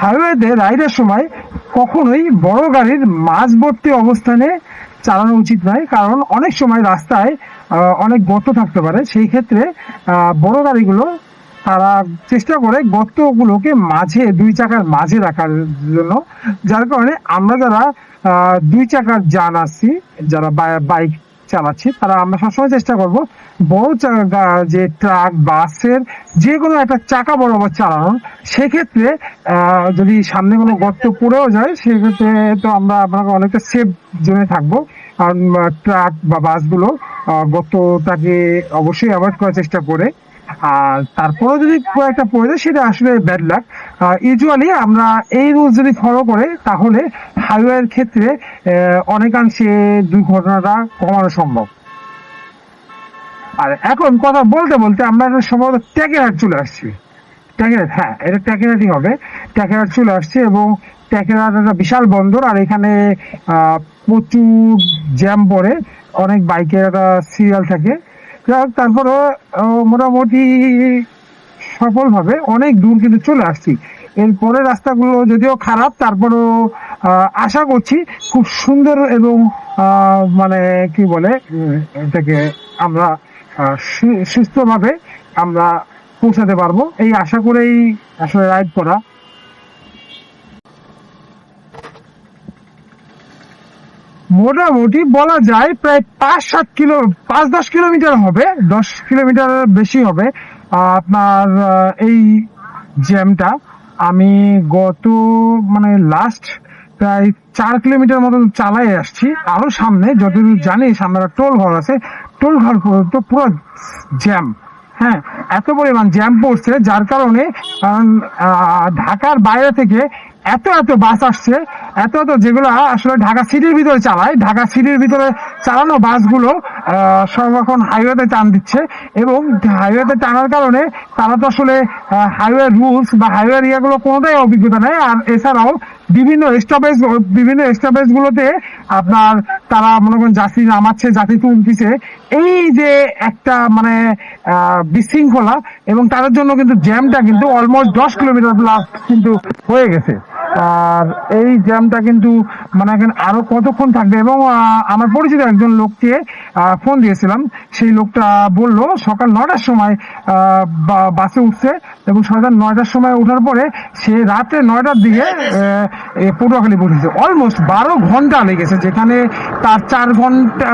হাইওয়েতে রাইডের সময় কখনোই বড় গাড়ির মাঝবর্তী অবস্থানে চালানো উচিত নয়, কারণ অনেক সময় রাস্তায় অনেক গর্ত থাকতে পারে। সেই ক্ষেত্রে বড় গাড়িগুলো তারা চেষ্টা করে গর্তগুলোকে মাঝে, দুই চাকার মাঝে রাখার জন্য। যার কারণে আমরা যারা দুই চাকার যান আসছি যারা বাইক চালাচ্ছি, তারা আমরা সবসময় চেষ্টা করব বড় যে ট্রাক, বাসের যে কোনো একটা চাকা বরাবর চালানো। সেক্ষেত্রে যদি সামনে কোনো গর্ত পড়েও যায়, সেক্ষেত্রে তো আমরা আপনাকে অনেকটা সেফ জোনে থাকব। কারণ ট্রাক বা বাসগুলো গর্তটাকে অবশ্যই অ্যাভয়েড করার চেষ্টা করে। আর তারপরে যদি একটা পড়ে যায়, সেটা আসলে ব্যাড লাক ইউজুয়ালি আমরা এই রুলস যদি ফলো করে, তাহলে হাইওয়ের ক্ষেত্রে অনেকাংশে দুর্ঘটনাটা কমানো সম্ভব। আর এখন কথা বলতে বলতে আমরা সম্ভবত ট্যাকেরহাট চলে আসছি। ট্যাকেরহাট হ্যাঁ এটা ট্যাকেরহাটই হবে। ট্যাকেরহাট চলে আসছে এবং ট্যাকেরহাট একটা বিশাল বন্দর, আর এখানে প্রচুর জ্যাম পড়ে। অনেক বাইকের একটা সিরিয়াল থাকে। যাই হোক, তারপরে মোটামুটি সফলভাবে অনেক দূর কিন্তু চলে আসছি। এরপরে রাস্তাগুলো যদিও খারাপ তারপরেও আশা করছি খুব সুন্দর এবং মানে কি বলে এটাকে আমরা সুস্থভাবে আমরা পৌঁছাতে পারব। এই আশা করেই আসলে রাইড করা। মোটামুটি বলা যায় প্রায় পাঁচ, সাত কিলো, পাঁচ, দশ কিলোমিটার হবে। দশ কিলোমিটার বেশি হবে। আপনার এই জ্যামটা আমি গত মানে লাস্ট প্রায় চার কিলোমিটার মতন চালাই আসছি। আরও সামনে, যতদূর জানি, সামনে টোল ঘর আছে। টোল ঘর তো পুরো জ্যাম। হ্যাঁ এত পরিমাণ জ্যাম পড়ছে, যার কারণে ঢাকার বাইরে থেকে এত এত বাস আসছে, এত এত যেগুলো আসলে ঢাকা সিটির ভিতরে চালায়, ঢাকা সিটির ভিতরে চালানো বাসগুলো এখন হাইওয়েতে টান দিচ্ছে এবং হাইওয়েতে টানার কারণে তারা তো আসলে হাইওয়ে রুলস বা হাইওয়ে ইয়েগুলো কোনোটাই অভিজ্ঞতা নেই। আর এছাড়াও বিভিন্ন স্টপেজ বিভিন্ন স্টপেজ গুলোতে আপনার তারা মনে করেন জাতি নামাচ্ছে, জাতি তুলতেছে এই যে একটা মানে বিশৃঙ্খলা এবং তাদের জন্য কিন্তু জ্যামটা কিন্তু অলমোস্ট দশ কিলোমিটার প্লাস কিন্তু হয়ে গেছে। আর এই জ্যামটা কিন্তু মানে এখন আরও কতক্ষণ থাকবে? এবং আমার পরিচিত একজন লোককে ফোন দিয়েছিলাম। সেই লোকটা বলল, সকাল নয়টার সময় বাসে উঠছে। এবং সকাল নয়টার সময় ওঠার পরে সে রাতে নয়টার দিকে পটুয়াখালী পৌঁছেছে। অলমোস্ট বারো ঘণ্টা লেগেছে, যেখানে তার চার ঘণ্টা